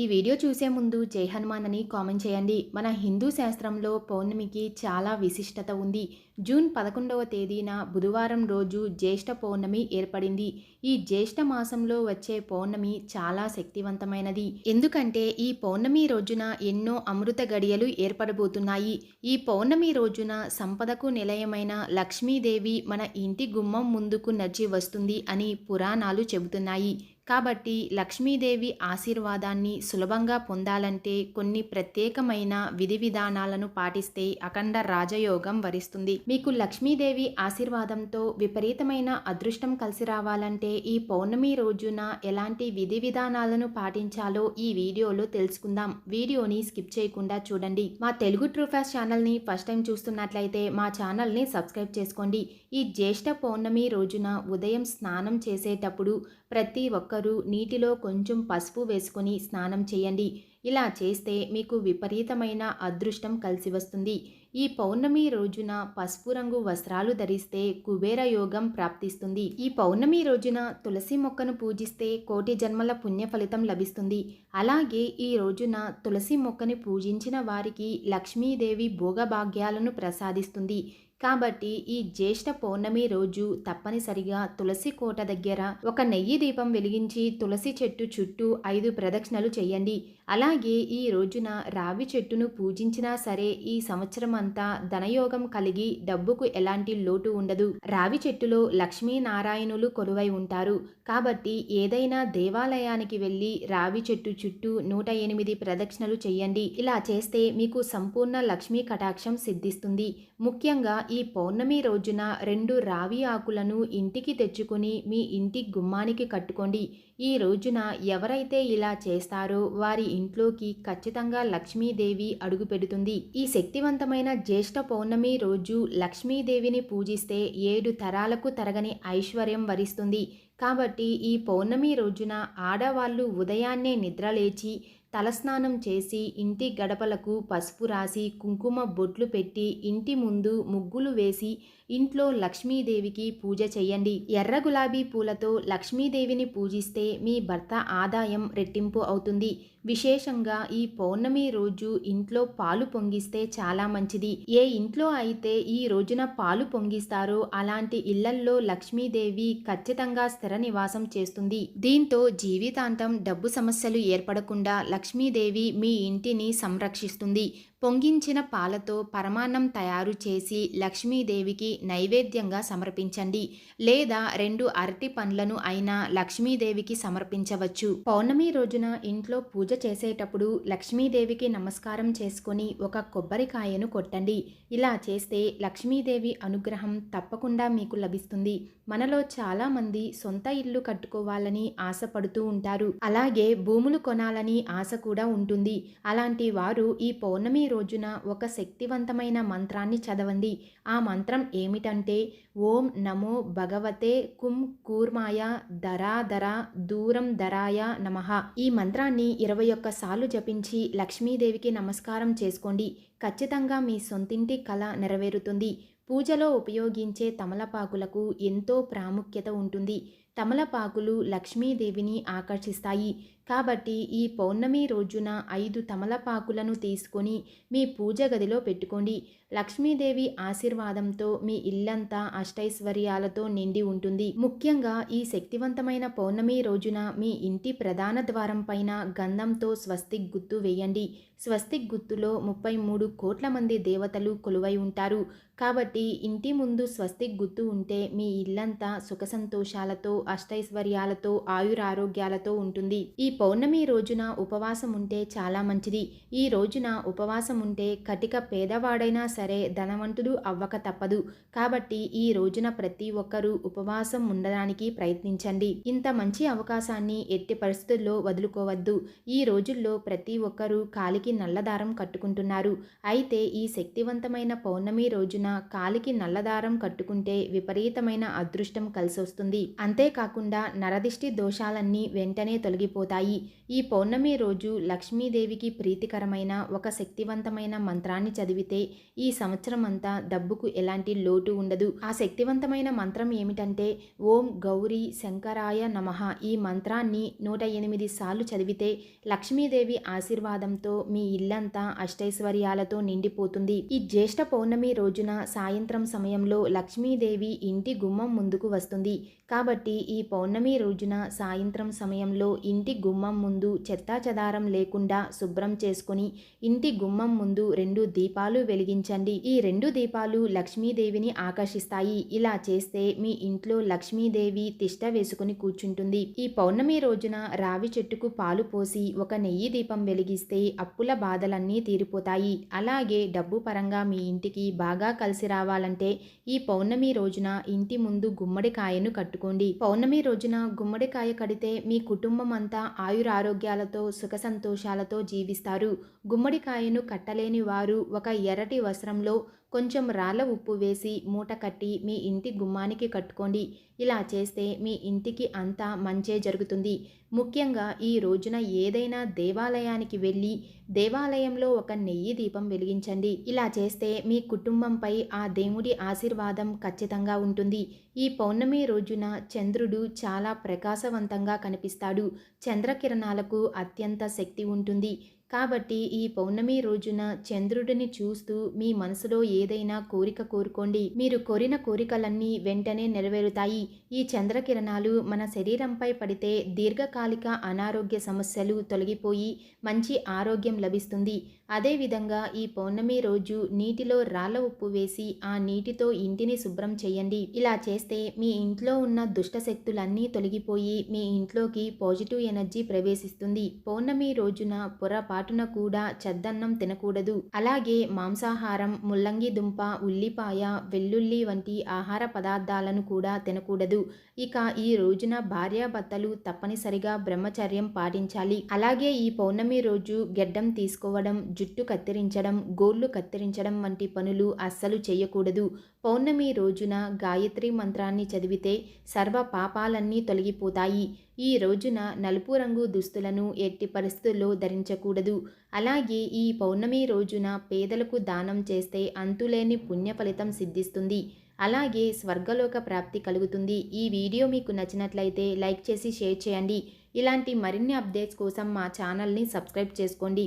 ఈ వీడియో చూసే ముందు జై హనుమాన్ అని కామెంట్ చేయండి. మన హిందూ శాస్త్రంలో పౌర్ణమికి చాలా విశిష్టత ఉంది. జూన్ పదకొండవ తేదీన బుధవారం రోజు జ్యేష్ఠ పౌర్ణమి ఏర్పడింది. ఈ జ్యేష్ఠ మాసంలో వచ్చే పౌర్ణమి చాలా శక్తివంతమైనది. ఎందుకంటే ఈ పౌర్ణమి రోజున ఎన్నో అమృత గడియలు ఏర్పడబోతున్నాయి. ఈ పౌర్ణమి రోజున సంపదకు నిలయమైన లక్ష్మీదేవి మన ఇంటి గుమ్మం ముందుకు నడిచి వస్తుంది అని పురాణాలు చెబుతున్నాయి. కాబట్టి లక్ష్మీదేవి ఆశీర్వాదాన్ని సులభంగా పొందాలంటే కొన్ని ప్రత్యేకమైన విధి విధానాలను పాటిస్తే అఖండ రాజయోగం వరిస్తుంది. మీకు లక్ష్మీదేవి ఆశీర్వాదంతో విపరీతమైన అదృష్టం కలిసి రావాలంటే ఈ పౌర్ణమి రోజున ఎలాంటి విధి విధానాలను పాటించాలో ఈ వీడియోలో తెలుసుకుందాం. వీడియోని స్కిప్ చేయకుండా చూడండి. మా తెలుగు ట్రూఫాస్ ఛానల్ని ఫస్ట్ టైం చూస్తున్నట్లయితే మా ఛానల్ని సబ్స్క్రైబ్ చేసుకోండి. ఈ జ్యేష్ఠ పౌర్ణమి రోజున ఉదయం స్నానం చేసేటప్పుడు ప్రతి ఒక్కరూ నీటిలో కొంచెం పసుపు వేసుకొని స్నానం చేయండి. ఇలా చేస్తే మీకు విపరీతమైన అదృష్టం కలిసి వస్తుంది. ఈ పౌర్ణమి రోజున పసుపు రంగు వస్త్రాలు ధరిస్తే కుబేర యోగం ప్రాప్తిస్తుంది. ఈ పౌర్ణమి రోజున తులసి మొక్కను పూజిస్తే కోటి జన్మల పుణ్య ఫలితం లభిస్తుంది. అలాగే ఈ రోజున తులసి మొక్కని పూజించిన వారికి లక్ష్మీదేవి భోగభాగ్యాలను ప్రసాదిస్తుంది. కాబట్టి ఈ జ్యేష్ఠ పౌర్ణమి రోజు తప్పనిసరిగా తులసి కోట దగ్గర ఒక నెయ్యి దీపం వెలిగించి తులసి చెట్టు చుట్టూ ఐదు ప్రదక్షిణలు చేయండి. అలాగే ఈ రోజున రావి చెట్టును పూజించినా సరే ఈ సంవత్సరం అంతా ధనయోగం కలిగి డబ్బుకు ఎలాంటి లోటు ఉండదు. రావి చెట్టులో లక్ష్మీనారాయణులు కొలువై ఉంటారు. కాబట్టి ఏదైనా దేవాలయానికి వెళ్ళి రావి చెట్టు చుట్టూ నూట ఎనిమిది ప్రదక్షిణలు చేయండి. ఇలా చేస్తే మీకు సంపూర్ణ లక్ష్మీ కటాక్షం సిద్ధిస్తుంది. ముఖ్యంగా ఈ పౌర్ణమి రోజున రెండు రావి ఆకులను ఇంటికి తెచ్చుకొని మీ ఇంటి గుమ్మానికి కట్టుకోండి. ఈ రోజున ఎవరైతే ఇలా చేస్తారో వారి ఇంట్లోకి ఖచ్చితంగా లక్ష్మీదేవి అడుగుపెడుతుంది ఈ శక్తివంతమైన జ్యేష్ఠ పౌర్ణమి రోజు లక్ష్మీదేవిని పూజిస్తే ఏడు తరాలకు తరగని ఐశ్వర్యం వరిస్తుంది. కాబట్టి ఈ పౌర్ణమి రోజున ఆడవాళ్ళు ఉదయాన్నే నిద్రలేచి తలస్నానం చేసి ఇంటి గడపలకు పసుపు రాసి కుంకుమ బొట్లు పెట్టి ఇంటి ముందు ముగ్గులు వేసి ఇంట్లో లక్ష్మీదేవికి పూజ చేయండి ఎర్ర గులాబీ పూలతో లక్ష్మీదేవిని పూజిస్తే మీ భర్త ఆదాయం రెట్టింపు అవుతుంది. విశేషంగా ఈ పౌర్ణమి రోజు ఇంట్లో పాలు పొంగిస్తే చాలా మంచిది. ఏ ఇంట్లో అయితే ఈ రోజున పాలు పొంగిస్తారో అలాంటి ఇళ్ళల్లో లక్ష్మీదేవి ఖచ్చితంగా స్థిర నివాసం చేస్తుంది. దీంతో జీవితాంతం డబ్బు సమస్యలు ఏర్పడకుండా లక్ష్మీదేవి మీ ఇంటిని సంరక్షిస్తుంది. పొంగించిన పాలతో పరమాన్నం తయారు చేసి లక్ష్మీదేవికి నైవేద్యంగా సమర్పించండి. లేదా రెండు అరటి పండ్లను అయినా లక్ష్మీదేవికి సమర్పించవచ్చు. పౌర్ణమి రోజున ఇంట్లో పూజ చేసేటప్పుడు లక్ష్మీదేవికి నమస్కారం చేసుకొని ఒక కొబ్బరికాయను కొట్టండి. ఇలా చేస్తే లక్ష్మీదేవి అనుగ్రహం తప్పకుండా మీకు లభిస్తుంది. మనలో చాలామంది సొంత ఇల్లు కట్టుకోవాలని ఆశపడుతూ ఉంటారు. అలాగే భూములు కొనాలని ఆశ కూడా ఉంటుంది. అలాంటి వారు ఈ పౌర్ణమి రోజున ఒక శక్తివంతమైన మంత్రాన్ని చదవండి. ఆ మంత్రం ఏమిటంటే ఓం నమో భగవతే కుం కూర్మాయ దరా దరా దూరం దరాయ నమః. ఈ మంత్రాన్ని ఇరవై ఒక్క సార్లు జపించి లక్ష్మీదేవికి నమస్కారం చేసుకోండి. ఖచ్చితంగా మీ సొంతింటి కళ నెరవేరుతుంది. పూజలో ఉపయోగించే తమలపాకులకు ఎంతో ప్రాముఖ్యత ఉంటుంది. తమలపాకులు లక్ష్మీదేవిని ఆకర్షిస్తాయి. కాబట్టి ఈ పౌర్ణమి రోజున ఐదు తమలపాకులను తీసుకొని మీ పూజ గదిలో పెట్టుకోండి. లక్ష్మీదేవి ఆశీర్వాదంతో మీ ఇల్లంతా అష్టైశ్వర్యాలతో నిండి ఉంటుంది. ముఖ్యంగా ఈ శక్తివంతమైన పౌర్ణమి రోజున మీ ఇంటి ప్రధాన ద్వారం పైన గంధంతో స్వస్తిక్ గుర్తు వేయండి. స్వస్తిక్ గుర్తులో ముప్పై మూడు కోట్ల మంది దేవతలు కొలువై ఉంటారు. కాబట్టి ఇంటి ముందు స్వస్తిక్ గుర్తు ఉంటే మీ ఇల్లంతా సుఖ సంతోషాలతో అష్టైశ్వర్యాలతో ఆయురారోగ్యాలతో ఉంటుంది. ఈ పౌర్ణమి రోజున ఉపవాసం ఉంటే చాలా మంచిది. ఈ రోజున ఉపవాసం ఉంటే కటిక పేదవాడైనా సరే ధనవంతుడు అవ్వక తప్పదు. కాబట్టి ఈ రోజున ప్రతి ఒక్కరూ ఉపవాసం ఉండడానికి ప్రయత్నించండి. ఇంత మంచి అవకాశాన్ని ఎట్టి పరిస్థితుల్లో వదులుకోవద్దు. ఈ రోజుల్లో ప్రతి ఒక్కరూ కాలికి నల్లదారం కట్టుకుంటున్నారు. అయితే ఈ శక్తివంతమైన పౌర్ణమి రోజున కాలికి నల్లదారం కట్టుకుంటే విపరీతమైన అదృష్టం కలిసొస్తుంది. అంతేకాదు కాకుండా నరదిష్టి దోషాలన్నీ వెంటనే తొలగిపోతాయి. ఈ పౌర్ణమి రోజు లక్ష్మీదేవికి ప్రీతికరమైన ఒక శక్తివంతమైన మంత్రాన్ని చదివితే ఈ సంవత్సరం అంతా డబ్బుకు ఎలాంటి లోటు ఉండదు. ఆ శక్తివంతమైన మంత్రం ఏమిటంటే ఓం గౌరీ శంకరాయ నమః. ఈ మంత్రాన్ని నూట ఎనిమిది సార్లు చదివితే లక్ష్మీదేవి ఆశీర్వాదంతో మీ ఇల్లంతా అష్టైశ్వర్యాలతో నిండిపోతుంది. ఈ జ్యేష్ఠ పౌర్ణమి రోజున సాయంత్రం సమయంలో లక్ష్మీదేవి ఇంటి గుమ్మం ముందుకు వస్తుంది. కాబట్టి ఈ పౌర్ణమి రోజున సాయంత్రం సమయంలో ఇంటి గుమ్మం ముందు చెత్తాచెదారం లేకుండా శుభ్రం చేసుకుని ఇంటి గుమ్మం ముందు రెండు దీపాలు వెలిగించండి. ఈ రెండు దీపాలు లక్ష్మీదేవిని ఆకర్షిస్తాయి. ఇలా చేస్తే మీ ఇంట్లో లక్ష్మీదేవి తిష్ట వేసుకుని కూర్చుంటుంది. ఈ పౌర్ణమి రోజున రావి చెట్టుకు పాలు పోసి ఒక నెయ్యి దీపం వెలిగిస్తే అప్పుల బాధలన్నీ తీరిపోతాయి. అలాగే డబ్బు పరంగా మీ ఇంటికి బాగా కలిసి రావాలంటే ఈ పౌర్ణమి రోజున ఇంటి ముందు గుమ్మడికాయను కట్టుకోండి. పౌర్ణమి రోజున గుమ్మడికాయ కడితే మీ కుటుంబం అంతా ఆయురారోగ్యాలతో సుఖ సంతోషాలతో జీవిస్తారు. గుమ్మడికాయను కట్టలేని వారు ఒక ఎర్రటి వస్త్రంలో కొంచెం రాళ్ళ ఉప్పు వేసి మూట కట్టి మీ ఇంటి గుమ్మానికి కట్టుకోండి. ఇలా చేస్తే మీ ఇంటికి అంతా మంచే జరుగుతుంది. ముఖ్యంగా ఈ రోజున ఏదైనా దేవాలయానికి వెళ్ళి దేవాలయంలో ఒక నెయ్యి దీపం వెలిగించండి. ఇలా చేస్తే మీ కుటుంబంపై ఆ దేవుడి ఆశీర్వాదం ఖచ్చితంగా ఉంటుంది. ఈ పౌర్ణమి రోజున చంద్రుడు చాలా ప్రకాశవంతంగా కనిపిస్తాడు. చంద్రకిరణాలకు అత్యంత శక్తి ఉంటుంది. కాబట్టి ఈ పౌర్ణమి రోజున చంద్రుడిని చూస్తూ మీ మనసులో ఏదైనా కోరిక కోరుకోండి. మీరు కోరిన కోరికలన్నీ వెంటనే నెరవేరుతాయి. ఈ చంద్రకిరణాలు మన శరీరంపై పడితే దీర్ఘకాలిక అనారోగ్య సమస్యలు తొలగిపోయి మంచి ఆరోగ్యం లభిస్తుంది. అదేవిధంగా ఈ పౌర్ణమి రోజు నీటిలో రాళ్ళ ఉప్పు వేసి ఆ నీటితో ఇంటిని శుభ్రం చేయండి. ఇలా చేస్తే మీ ఇంట్లో ఉన్న దుష్ట శక్తులన్నీ తొలగిపోయి మీ ఇంట్లోకి పాజిటివ్ ఎనర్జీ ప్రవేశిస్తుంది. పౌర్ణమి రోజున పొరపాటున కూడా చెద్దన్నం తినకూడదు. అలాగే మాంసాహారం ముల్లంగి దుంప ఉల్లిపాయ వెల్లుల్లి వంటి ఆహార పదార్థాలను కూడా తినకూడదు. ఇక ఈ రోజున భార్యాభర్తలు తప్పనిసరిగా బ్రహ్మచర్యం పాటించాలి. అలాగే ఈ పౌర్ణమి రోజు గెడ్డం తీసుకోవడం జుట్టు కత్తిరించడం గోళ్ళు కత్తిరించడం వంటి పనులు అస్సలు చేయకూడదు పౌర్ణమి రోజున గాయత్రి మంత్రాన్ని చదివితే సర్వ పాపాలన్నీ తొలగిపోతాయి. ఈ రోజున నలుపు రంగు దుస్తులను ఎట్టి పరిస్థితుల్లో ధరించకూడదు. అలాగే ఈ పౌర్ణమి రోజున పేదలకు దానం చేస్తే అంతులేని పుణ్య ఫలితం సిద్ధిస్తుంది. అలాగే స్వర్గలోక ప్రాప్తి కలుగుతుంది. ఈ వీడియో మీకు నచ్చినట్లయితే లైక్ చేసి షేర్ చేయండి. ఇలాంటి మరిన్ని అప్డేట్స్ కోసం మా ఛానల్ని సబ్స్క్రైబ్ చేసుకోండి.